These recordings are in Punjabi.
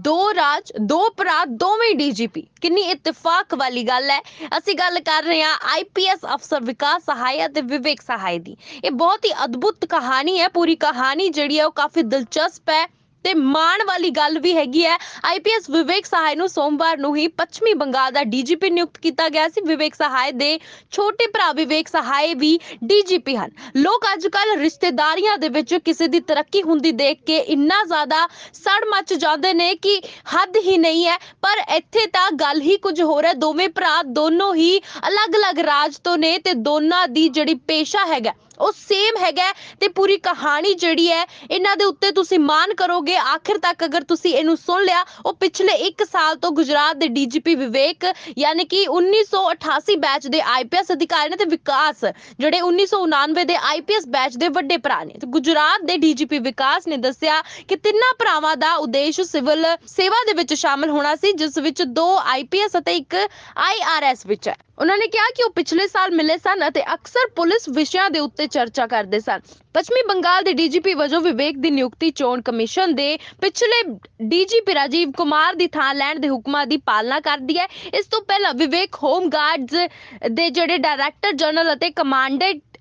ਦੋ ਰਾਜ, ਦੋ ਭਰਾ, ਦੋਵੇਂ ਡੀਜੀਪੀ। ਕਿੰਨੀ ਇਤਫਾਕ ਵਾਲੀ ਗੱਲ ਹੈ। ਅਸੀਂ ਗੱਲ ਕਰ ਰਹੇ ਹਾਂ ਆਈਪੀਐਸ ਅਫਸਰ ਵਿਕਾਸ ਸਹਾਇ ਅਤੇ ਵਿਵੇਕ ਸਹਾਇ ਦੀ। ਇਹ ਬਹੁਤ ਹੀ ਅਦਭੁਤ ਕਹਾਣੀ ਹੈ। ਪੂਰੀ ਕਹਾਣੀ ਜਿਹੜੀ ਹੈ ਉਹ ਕਾਫੀ ਦਿਲਚਸਪ ਹੈ। ਤੇ ਮਾਣ ਵਾਲੀ ਗੱਲ ਵੀ ਹੈਗੀ ਹੈ। ਆਈਪੀਐਸ ਵਿਵੇਕ ਸਹਾਇ ਨੂੰ ਸੋਮਵਾਰ ਨੂੰ ਹੀ ਪੱਛਮੀ ਬੰਗਾਲ ਦਾ ਡੀਜੀਪੀ ਨਿਯੁਕਤ ਕੀਤਾ ਗਿਆ ਸੀ। ਵਿਵੇਕ ਸਹਾਇ ਦੇ ਛੋਟੇ ਭਰਾ ਵਿਵੇਕ ਸਹਾਇ ਵੀ ਡੀਜੀਪੀ ਹਨ। ਲੋਕ ਅੱਜ ਰਿਸ਼ਤੇਦਾਰੀਆਂ ਦੇ ਵਿੱਚ ਕਿਸੇ ਦੀ ਤਰੱਕੀ ਹੁੰਦੀ ਦੇਖ ਕੇ ਇੰਨਾ ਜ਼ਿਆਦਾ ਸੜ ਮੱਚ ਜਾਂਦੇ ਨੇ ਕਿ ਹੱਦ ਹੀ ਨਹੀਂ ਹੈ। ਪਰ ਇੱਥੇ ਤਾਂ ਗੱਲ ਹੀ ਕੁਝ ਹੋਰ ਹੈ। ਦੋਵੇਂ ਭਰਾ ਦੋਨੋਂ ਹੀ ਅਲੱਗ-ਅਲੱਗ ਰਾਜ ਤੋਂ ਨੇ ਤੇ ਦੋਨਾਂ ਦੀ ਜਿਹੜੀ ਪੇਸ਼ਾ ਹੈਗਾ ਉਹ ਸੇਮ ਹੈਗਾ ਤੇ ਪੂਰੀ ਕਹਾਣੀ ਜਿਹੜੀ ਹੈ, ਇਹਨਾਂ ਦੇ ਉੱਤੇ ਤੁਸੀਂ ਮਾਣ ਕਰੋਗੇ। ਆਖਿਰ ਤੱਕ ਅਗਰ ਤੁਸੀਂ ਇਹਨੂੰ ਸੁਣ ਲਿਆ, ਉਹ ਪਿਛਲੇ 1 ਸਾਲ ਤੋਂ ਗੁਜਰਾਤ ਦੇ ਡੀਜੀਪੀ ਵਿਵੇਕ, ਯਾਨੀ ਕਿ 1988 ਬੈਚ ਦੇ ਆਈਪੀਐਸ ਅਧਿਕਾਰੀ ਨੇ ਤੇ ਵਿਕਾਸ, ਜਿਹੜੇ 1999 ਦੇ ਆਈਪੀਐਸ ਬੈਚ ਦੇ ਵੱਡੇ ਭਰਾ ਨੇ। ਤੇ ਗੁਜਰਾਤ ਦੇ ਡੀਜੀਪੀ ਵਿਕਾਸ ਨੇ ਦੱਸਿਆ ਕਿ ਤਿੰਨਾਂ ਭਰਾਵਾਂ ਦਾ ਉਦੇਸ਼ ਸਿਵਲ ਸੇਵਾ ਦੇ ਵਿੱਚ ਸ਼ਾਮਲ ਹੋਣਾ ਸੀ, ਜਿਸ ਵਿੱਚ ਦੋ ਆਈਪੀਐਸ ਅਤੇ ਇੱਕ ਆਈਆਰਐਸ ਵਿੱਚ ਹੈ। ਉਹਨਾਂ ਨੇ ਕਿਹਾ ਕਿ ਉਹ ਪਿਛਲੇ ਸਾਲ ਮਿਲੇ ਸਨ ਅਤੇ ਅਕਸਰ ਪੁਲਿਸ ਵਿਸ਼ਿਆਂ ਦੇ ਉੱਤੇ ਚਰਚਾ ਕਰਦੇ ਸਨ। ਪੱਛਮੀ ਬੰਗਾਲ ਦੇ ਡੀਜੀਪੀ ਵਜੋਂ ਵਿਵੇਕ ਦੀ ਨਿਯੁਕਤੀ ਚੋਣ ਕਮਿਸ਼ਨ ਦੇ ਪਿਛਲੇ ਡੀਜੀਪੀ ਰਾਜੀਵ ਕੁਮਾਰ ਦੀ ਥਾਂ ਲੈਣ ਦੇ ਹੁਕਮਾਂ ਦੀ ਪਾਲਣਾ ਕਰਦੀ ਹੈ। ਇਸ ਤੋਂ ਪਹਿਲਾਂ ਵਿਵੇਕ ਹੋਮ ਗਾਰਡਸ ਦੇ ਜਿਹੜੇ ਡਾਇਰੈਕਟਰ ਜਨਰਲ ਅਤੇ ਕਮਾਂਡੈਂਟ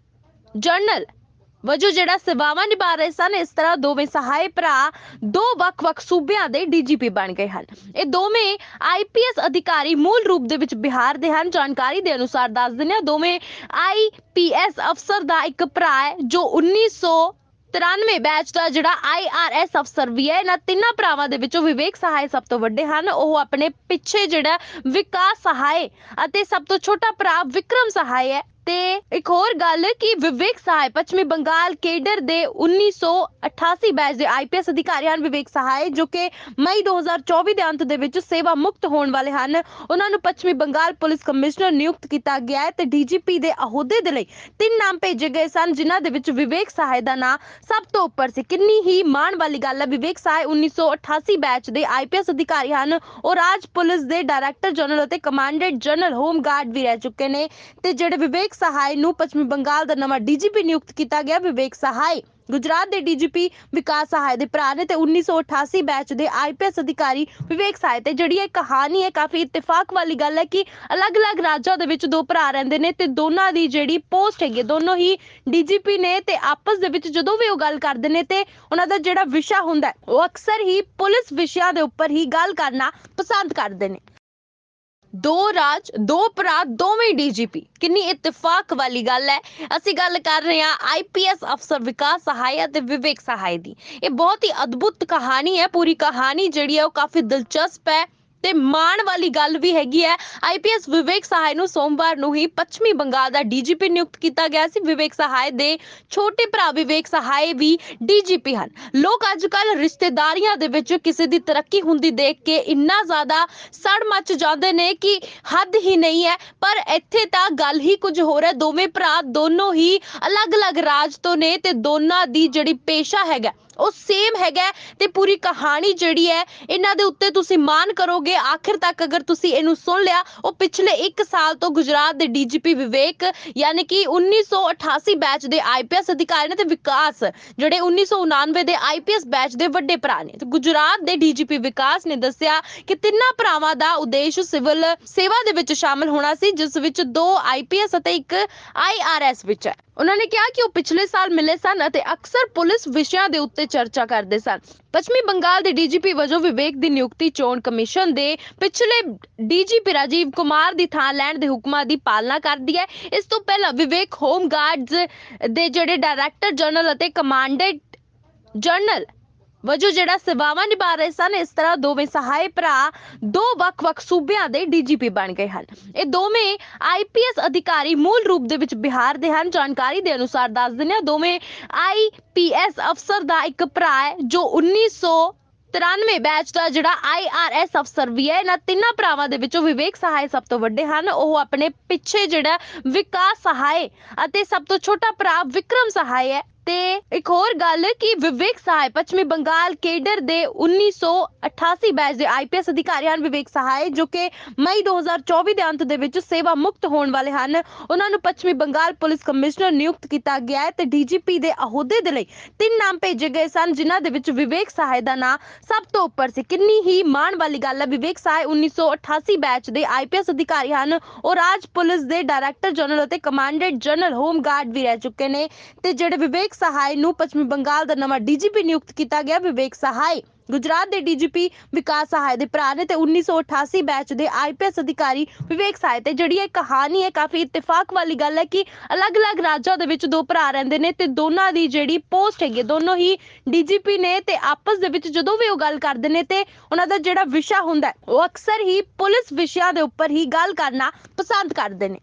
ਜਨਰਲ ਵਜੋਂ ਜਿਹੜਾ ਸੇਵਾਵਾਂ ਨਿਭਾ ਰਹੇ ਸਨ, ਇਸ ਤਰ੍ਹਾਂ ਦੋਵੇਂ ਸਹਾਇ ਭਰਾ ਦੋ ਵੱਖ-ਵੱਖ ਸੂਬਿਆਂ ਦੇ ਡੀਜੀਪੀ ਬਣ ਗਏ ਹਨ। ਇਹ ਦੋਵੇਂ ਆਈਪੀਐਸ ਅਧਿਕਾਰੀ ਮੂਲ ਰੂਪ ਦੇ ਵਿੱਚ ਬਿਹਾਰ ਦੇ ਹਨ। ਜਾਣਕਾਰੀ ਦੇ ਅਨੁਸਾਰ ਦੱਸ ਦਿੰਦੇ ਹਾਂ, ਦੋਵੇਂ ਆਈਪੀਐਸ ਅਫਸਰ ਦਾ ਇੱਕ ਭਰਾ ਹੈ, ਜੋ 1900 93 ਬੈਚ ਦਾ ਜਿਹੜਾ ਆਈਆਰਐਸ ਅਫਸਰ ਵੀ ਹੈ, ਇਹਨਾਂ ਤਿੰਨਾਂ ਭਰਾਵਾਂ ਦੇ ਵਿੱਚੋਂ ਵਿਵੇਕ ਸਹਾਇ ਸਭ ਤੋਂ ਵੱਡੇ ਹਨ। ਉਹ ਆਪਣੇ ਪਿੱਛੇ ਜਿਹੜਾ ਵਿਕਾਸ ਸਹਾਇ ਅਤੇ ਸਭ ਤੋਂ ਛੋਟਾ ਭਰਾ ਵਿਕਰਮ ਸਹਾਇ ਹੈ ਤੇ ਇੱਕ ਹੋਰ ਗੱਲ ਕਿ ਵਿਵੇਕ ਸਹਾਇ ਪੱਛਮੀ ਬੰਗਾਲ ਕੇਡਰ ਦੇ 1988 ਬੈਚ ਦੇ ਆਈਪੀਐਸ ਅਧਿਕਾਰੀ ਹਨ ਵਿਵੇਕ ਸਹਾਇ ਜੋ ਕਿ ਮਈ 2024 ਦੇ ਅੰਤ ਦੇ ਵਿੱਚ ਸੇਵਾ ਮੁਕਤ ਹੋਣ ਵਾਲੇ ਹਨ। ਉਹਨਾਂ ਨੂੰ ਪੱਛਮੀ ਬੰਗਾਲ ਪੁਲਿਸ ਕਮਿਸ਼ਨਰ ਨਿਯੁਕਤ ਕੀਤਾ ਗਿਆ ਹੈ ਤੇ ਡੀਜੀਪੀ ਦੇ ਅਹੁਦੇ ਦੇ ਲਈ ਤਿੰਨ ਨਾਮ ਭੇਜੇ ਗਏ ਸਨ, ਜਿਨ੍ਹਾਂ ਦੇ ਵਿੱਚ ਵਿਵੇਕ ਸਹਾਇ ਦਾ ਨਾਮ ਸਭ ਤੋਂ ਉੱਪਰ ਸੀ। ਕਿੰਨੀ ਹੀ ਮਾਣ ਵਾਲੀ ਗੱਲ ਹੈ, ਵਿਵੇਕ ਸਹਾਇ 1988 ਬੈਚ ਦੇ ਆਈਪੀਐਸ ਅਧਿਕਾਰੀ ਹਨ। ਉਹ ਰਾਜ ਪੁਲਿਸ ਦੇ ਡਾਇਰੈਕਟਰ ਜਨਰਲ ਅਤੇ ਕਮਾਂਡੈਂਟ ਜਨਰਲ ਹੋਮ ਗਾਰਡ ਵੀ ਰਹਿ ਚੁੱਕੇ ਨੇ ਤੇ ਜਿਹੜੇ ਵਿਵੇਕ ਸਹਾਇ ਨੂੰ ਪੱਛਮੀ ਬੰਗਾਲ ਦਾ ਨਵਾਂ ਡੀਜੀਪੀ ਨਿਯੁਕਤ ਕੀਤਾ ਗਿਆ ਵਿਵੇਕ ਸਹਾਇ ਗੁਜਰਾਤ ਦੇ ਡੀਜੀਪੀ ਵਿਕਾਸ ਸਹਾਇ ਦੇ ਭਰਾ ਨੇ ਤੇ 1988 ਬੈਚ ਦੇ ਆਈਪੀਐਸ ਅਧਿਕਾਰੀ ਵਿਵੇਕ ਸਹਾਇ ਤੇ ਜਿਹੜੀ ਇਹ ਕਹਾਣੀ ਹੈ ਕਾਫੀ ਇਤਫਾਕ ਵਾਲੀ ਗੱਲ ਹੈ ਕਿ ਅਲੱਗ-ਅਲੱਗ ਰਾਜਾਂ ਦੇ ਵਿੱਚ ਦੋ ਭਰਾ ਰਹਿੰਦੇ ਨੇ ਤੇ ਦੋਨਾਂ ਦੀ ਜਿਹੜੀ ਪੋਸਟ ਹੈਗੀ ਹੈ, ਦੋਨੋਂ ਹੀ ਡੀਜੀਪੀ ਨੇ ਤੇ ਆਪਸ ਦੇ ਵਿੱਚ ਜਦੋਂ ਵੀ ਉਹ ਗੱਲ ਕਰਦੇ ਨੇ ਤੇ ਉਹਨਾਂ ਦਾ ਜਿਹੜਾ ਵਿਸ਼ਾ ਹੁੰਦਾ ਉਹ ਅਕਸਰ ਹੀ ਪੁਲਿਸ ਵਿਸ਼ਿਆਂ ਦੇ ਉੱਪਰ ਹੀ ਗੱਲ ਕਰਨਾ ਪਸੰਦ ਕਰਦੇ ਨੇ। ਦੋ ਰਾਜ, ਦੋ ਭਰਾ, ਦੋਵੇਂ ਡੀਜੀਪੀ। ਕਿੰਨੀ ਇਤਫਾਕ ਵਾਲੀ ਗੱਲ ਹੈ। ਅਸੀਂ ਗੱਲ ਕਰ ਰਹੇ ਹਾਂ ਆਈਪੀਐਸ ਅਫਸਰ ਵਿਕਾਸ ਸਹਾਇ ਅਤੇ ਵਿਵੇਕ ਸਹਾਇ ਦੀ। ਇਹ ਬਹੁਤ ਹੀ ਅਦਭੁਤ ਕਹਾਣੀ ਹੈ। ਪੂਰੀ ਕਹਾਣੀ ਜਿਹੜੀ ਹੈ ਉਹ ਕਾਫੀ ਦਿਲਚਸਪ ਹੈ। ਤੇ ਮਾਣ ਵਾਲੀ ਗੱਲ ਵੀ ਹੈਗੀ ਹੈ। ਆਈਪੀਐਸ ਵਿਵੇਕ ਸਹਾਇ ਨੂੰ ਸੋਮਵਾਰ ਨੂੰ ਹੀ ਪੱਛਮੀ ਬੰਗਾਲ ਦਾ ਡੀਜੀਪੀ ਨਿਯੁਕਤ ਕੀਤਾ ਗਿਆ ਸੀ। ਵਿਵੇਕ ਸਹਾਇ ਦੇ ਛੋਟੇ ਭਰਾ ਵਿਵੇਕ ਸਹਾਇ ਵੀ ਡੀਜੀਪੀ ਹਨ। ਲੋਕ ਅੱਜ ਰਿਸ਼ਤੇਦਾਰੀਆਂ ਦੇ ਵਿੱਚ ਕਿਸੇ ਦੀ ਤਰੱਕੀ ਹੁੰਦੀ ਦੇਖ ਕੇ ਇੰਨਾ ਜ਼ਿਆਦਾ ਸੜ ਮੱਚ ਜਾਂਦੇ ਨੇ ਕਿ ਹੱਦ ਹੀ ਨਹੀਂ ਹੈ। ਪਰ ਇੱਥੇ ਤਾਂ ਗੱਲ ਹੀ ਕੁਝ ਹੋਰ ਹੈ। ਦੋਵੇਂ ਭਰਾ ਦੋਨੋਂ ਹੀ ਅਲੱਗ-ਅਲੱਗ ਰਾਜ ਤੋਂ ਨੇ ਤੇ ਦੋਨਾਂ ਦੀ ਜਿਹੜੀ ਪੇਸ਼ਾ ਹੈਗਾ ਉਹ ਸੇਮ ਹੈਗਾ ਤੇ ਪੂਰੀ ਕਹਾਣੀ ਜਿਹੜੀ ਹੈ, ਇਹਨਾਂ ਦੇ ਉੱਤੇ ਤੁਸੀਂ ਮਾਣ ਕਰੋਗੇ। ਆਖਿਰ ਤੱਕ ਅਗਰ ਤੁਸੀਂ ਇਹਨੂੰ ਸੁਣ ਲਿਆ, ਉਹ ਪਿਛਲੇ 1 ਸਾਲ ਤੋਂ ਗੁਜਰਾਤ ਦੇ ਡੀਜੀਪੀ ਵਿਵੇਕ, ਯਾਨੀ ਕਿ 1988 ਬੈਚ ਦੇ ਆਈਪੀਐਸ ਅਧਿਕਾਰੀ ਨੇ ਤੇ ਵਿਕਾਸ, ਜਿਹੜੇ 1999 ਦੇ ਆਈਪੀਐਸ ਬੈਚ ਦੇ ਵੱਡੇ ਭਰਾ ਨੇ। ਤੇ ਗੁਜਰਾਤ ਦੇ ਡੀਜੀਪੀ ਵਿਕਾਸ ਨੇ ਦੱਸਿਆ ਕਿ ਤਿੰਨਾਂ ਭਰਾਵਾਂ ਦਾ ਉਦੇਸ਼ ਸਿਵਲ ਸੇਵਾ ਦੇ ਵਿੱਚ ਸ਼ਾਮਲ ਹੋਣਾ ਸੀ, ਜਿਸ ਵਿੱਚ ਦੋ ਆਈਪੀਐਸ ਅਤੇ ਇੱਕ ਆਈਆਰਐਸ ਵਿੱਚ ਹੈ। ਉਹਨਾਂ ਨੇ ਕਿਹਾ ਕਿ ਉਹ ਪਿਛਲੇ ਸਾਲ ਮਿਲੇ ਸਨ ਅਤੇ ਅਕਸਰ ਪੁਲਿਸ ਵਿਸ਼ਿਆਂ ਦੇ ਉੱਤੇ ਚਰਚਾ ਕਰਦੇ ਸਨ। ਪੱਛਮੀ ਬੰਗਾਲ ਦੇ ਡੀਜੀਪੀ ਵਜੋਂ ਵਿਵੇਕ ਦੀ ਨਿਯੁਕਤੀ ਚੋਣ ਕਮਿਸ਼ਨ ਦੇ ਪਿਛਲੇ ਡੀਜੀਪੀ ਰਾਜੀਵ ਕੁਮਾਰ ਦੀ ਥਾਂ ਲੈਣ ਦੇ ਹੁਕਮਾਂ ਦੀ ਪਾਲਣਾ ਕਰਦੀ ਹੈ। ਇਸ ਤੋਂ ਪਹਿਲਾਂ ਵਿਵੇਕ ਹੋਮ ਗਾਰਡਸ ਦੇ ਜਿਹੜੇ ਡਾਇਰੈਕਟਰ ਜਨਰਲ ਅਤੇ ਕਮਾਂਡੈਂਟ ਜਨਰਲ ਵਜੋਂ ਜਿਹੜਾ ਸੇਵਾਵਾਂ ਨਿਭਾ ਰਹੇ ਸਨ, ਇਸ ਤਰ੍ਹਾਂ ਦੋਵੇਂ ਸਹਾਇ ਭਰਾ ਦੋ ਵੱਖ-ਵੱਖ ਸੂਬਿਆਂ ਦੇ ਡੀਜੀਪੀ ਬਣ ਗਏ ਹਨ। ਇਹ ਦੋਵੇਂ ਆਈਪੀਐਸ ਅਧਿਕਾਰੀ ਮੂਲ ਰੂਪ ਦੇ ਵਿੱਚ ਬਿਹਾਰ ਦੇ ਹਨ। ਜਾਣਕਾਰੀ ਦੇ ਅਨੁਸਾਰ ਦੱਸ ਦਿੰਦੇ ਹਾਂ, ਦੋਵੇਂ ਆਈਪੀਐਸ ਅਫਸਰ ਦਾ ਇੱਕ ਭਰਾ ਹੈ, ਜੋ 1900 93 ਬੈਚ ਦਾ ਜਿਹੜਾ ਆਈਆਰਐਸ ਅਫਸਰ ਵੀ ਹੈ, ਇਹਨਾਂ ਤਿੰਨਾਂ ਭਰਾਵਾਂ ਦੇ ਵਿੱਚੋਂ ਵਿਵੇਕ ਸਹਾਇ ਸਭ ਤੋਂ ਵੱਡੇ ਹਨ। ਉਹ ਆਪਣੇ ਪਿੱਛੇ ਜਿਹੜਾ ਵਿਕਾਸ ਸਹਾਇ ਅਤੇ ਸਭ ਤੋਂ ਛੋਟਾ ਭਰਾ ਵਿਕਰਮ ਸਹਾਇ ਹੈ। ਤੇ ਇੱਕ ਹੋਰ ਗੱਲ ਕਿ ਵਿਵੇਕ ਸਹਾਇ ਪੱਛਮੀ ਬੰਗਾਲ ਕੇਡਰ ਦੇ 1988 ਬੈਚ ਦੇ ਆਈਪੀਐਸ ਅਧਿਕਾਰੀ ਹਨ ਵਿਵੇਕ ਸਹਾਇ ਜੋ ਕਿ ਮਈ 2024 ਦੇ ਅੰਤ ਦੇ ਵਿੱਚ ਸੇਵਾ ਮੁਕਤ ਹੋਣ ਵਾਲੇ ਹਨ। ਉਹਨਾਂ ਨੂੰ ਪੱਛਮੀ ਬੰਗਾਲ ਪੁਲਿਸ ਕਮਿਸ਼ਨਰ ਨਿਯੁਕਤ ਕੀਤਾ ਗਿਆ ਹੈ ਤੇ ਡੀਜੀਪੀ ਦੇ ਅਹੁਦੇ ਦੇ ਲਈ ਤਿੰਨ ਨਾਮ ਭੇਜੇ ਗਏ ਸਨ, ਜਿਨ੍ਹਾਂ ਦੇ ਵਿੱਚ ਵਿਵੇਕ ਸਹਾਇ ਦਾ ਨਾਂ ਸਭ ਤੋਂ ਉੱਪਰ ਸੀ। ਕਿੰਨੀ ਹੀ ਮਾਣ ਵਾਲੀ ਗੱਲ ਹੈ, ਵਿਵੇਕ ਸਹਾਇ 1988 ਬੈਚ ਦੇ ਆਈਪੀਐਸ ਅਧਿਕਾਰੀ ਹਨ। ਉਹ ਰਾਜ ਪੁਲਿਸ ਦੇ ਡਾਇਰੈਕਟਰ ਜਨਰਲ ਅਤੇ ਕਮਾਂਡੈਂਟ ਜਨਰਲ ਹੋਮ ਗਾਰਡ ਵੀ ਰਹਿ ਚੁੱਕੇ ਨੇ ਤੇ ਜਿਹੜੇ ਵਿਵੇਕ ਸਹਾਇ ਨੂੰ ਪੱਛਮੀ ਬੰਗਾਲ ਦਾ ਨਵਾਂ ਡੀਜੀਪੀ ਨਿਯੁਕਤ ਕੀਤਾ ਗਿਆ ਵਿਵੇਕ ਸਹਾਇ ਗੁਜਰਾਤ ਦੇ ਡੀਜੀਪੀ ਵਿਕਾਸ ਸਹਾਇ ਦੇ ਭਰਾ ਨੇ ਤੇ 1988 ਬੈਚ ਦੇ ਆਈਪੀਐਸ ਅਧਿਕਾਰੀ ਵਿਵੇਕ ਸਹਾਇ ਤੇ ਜਿਹੜੀ ਇਹ ਕਹਾਣੀ ਹੈ ਕਾਫੀ ਇਤਫਾਕ ਵਾਲੀ ਗੱਲ ਹੈ ਕਿ ਅਲੱਗ-ਅਲੱਗ ਰਾਜਾਂ ਦੇ ਵਿੱਚ ਦੋ ਭਰਾ ਰਹਿੰਦੇ ਨੇ ਤੇ ਦੋਨਾਂ ਦੀ ਜਿਹੜੀ ਪੋਸਟ ਹੈਗੀ ਹੈ, ਦੋਨੋਂ ਹੀ ਡੀਜੀਪੀ ਨੇ ਤੇ ਆਪਸ ਦੇ ਵਿੱਚ ਜਦੋਂ ਵੀ ਉਹ ਗੱਲ ਕਰਦੇ ਨੇ ਤੇ ਉਹਨਾਂ ਦਾ ਜਿਹੜਾ ਵਿਸ਼ਾ ਹੁੰਦਾ ਉਹ ਅਕਸਰ ਹੀ ਪੁਲਿਸ ਵਿਸ਼ਿਆਂ ਦੇ ਉੱਪਰ ਹੀ ਗੱਲ ਕਰਨਾ ਪਸੰਦ ਕਰਦੇ ਨੇ।